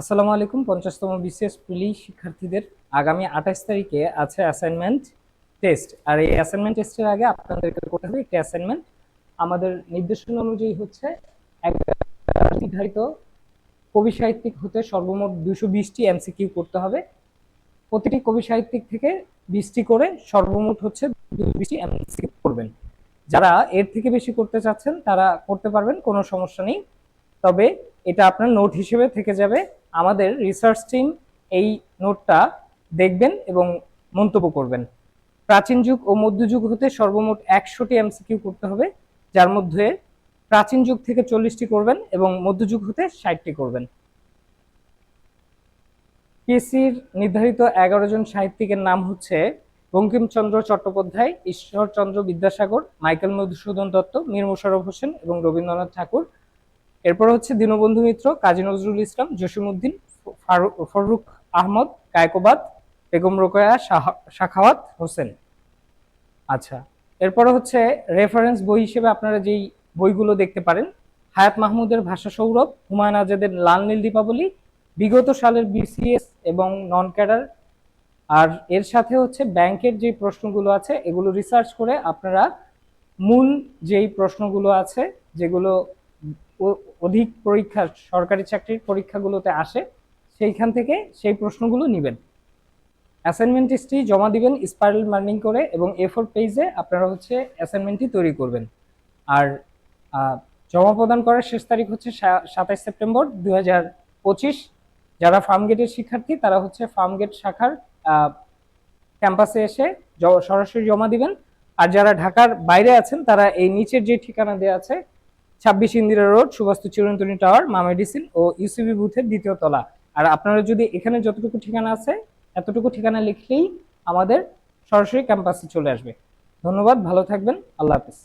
আসসালামু আলাইকুম, পঞ্চাশতম বিসিএস প্রিলি শিক্ষার্থীদের। আগামী আঠাশ তারিখে আছে অ্যাসাইনমেন্ট টেস্ট আর এই অ্যাসাইনমেন্ট টেস্টের আগে আপনাদেরকে করতে হবে একটি অ্যাসাইনমেন্ট আমাদের নির্দেশনা অনুযায়ী হচ্ছে নির্ধারিত কবি সাহিত্যিক হতে সর্বমোট দুশো বিশটি এমসিকিউ করতে হবে। প্রতিটি কবি সাহিত্যিক থেকে বিশটি করে সর্বমোট হচ্ছে দুশো বিশটি এমসিকিউ করবেন। যারা এর থেকে বেশি করতে চাচ্ছেন, তারা করতে পারবেন, কোনো সমস্যা নেই। তবে এটা আপনার নোট হিসেবে থেকে যাবে। আমাদের রিসার্চ টিম এই নোটটা দেখবেন এবং মন্তব্য করবেন। প্রাচীন যুগ ও মধ্যযুগ হতে সর্বমোট একশোটি এমসিকিউ করতে হবে, যার মধ্যে প্রাচীন যুগ থেকে চল্লিশটি করবেন এবং মধ্যযুগ হতে ষাটটি করবেন। পিএসসির নির্ধারিত এগারো জন সাহিত্যিকের নাম হচ্ছে বঙ্কিমচন্দ্র চট্টোপাধ্যায়, ঈশ্বরচন্দ্র বিদ্যাসাগর, মাইকেল মধুসূদন দত্ত, মীর মোশাররফ হোসেন এবং রবীন্দ্রনাথ ঠাকুর। এরপর হচ্ছে দীনবন্ধু মিত্র, কাজী নজরুল ইসলাম, জসিমউদ্দিন ফারুক আহমদ, কায়কোবাদ, বেগম রোকয়া শাখাওয়াত হোসেন। আচ্ছা এরপরে হচ্ছে রেফারেন্স বই হিসেবে আপনারা যেই বইগুলো দেখতে পারেন, হায়াত মাহমুদের ভাষা সৌরভ, হুমায়ুন আজাদের লাল নীল দীপাবলি, বিগত সালের বিসিএস এবং নন ক্যাডার আর এর সাথে হচ্ছে ব্যাংকের যে প্রশ্নগুলো আছে, এগুলো রিসার্চ করে আপনারা মূল যেই প্রশ্নগুলো আছে, যেগুলো অধিক পরীক্ষা, সরকারি চাকরির পরীক্ষাগুলোতে আসে, সেইখান থেকে সেই প্রশ্নগুলো নেবেন। অ্যাসাইনমেন্ট জমা দিবেন স্পাইরাল মার্নিং করে এবং এ ফোর পেজে আপনারা হচ্ছে অ্যাসাইনমেন্টটি তৈরি করবেন। আর জমা প্রদান করার শেষ তারিখ হচ্ছে সাতাইশ সেপ্টেম্বর দুই হাজার পঁচিশ। যারা ফার্মগেটের শিক্ষার্থী, তারা হচ্ছে ফার্মগেট শাখার ক্যাম্পাসে এসে সরাসরি জমা দিবেন। আর যারা ঢাকার বাইরে আছেন, তারা এই নিচের যে ঠিকানা দেওয়া আছে ছাব্বিশ ইন্দিরা রোড সুবাস্তু চিরন্তনী টাওয়ার মামেডিসিন ও ইউসিবি বুথের দ্বিতীয় তলা। আর আপনারা যদি এখানে যতটুকু ঠিকানা আছে, এতটুকু ঠিকানা লিখলেই আমাদের সরাসরি ক্যাম্পাসে চলে আসবে। ধন্যবাদ, ভালো থাকবেন, আল্লাহ হাফিজ।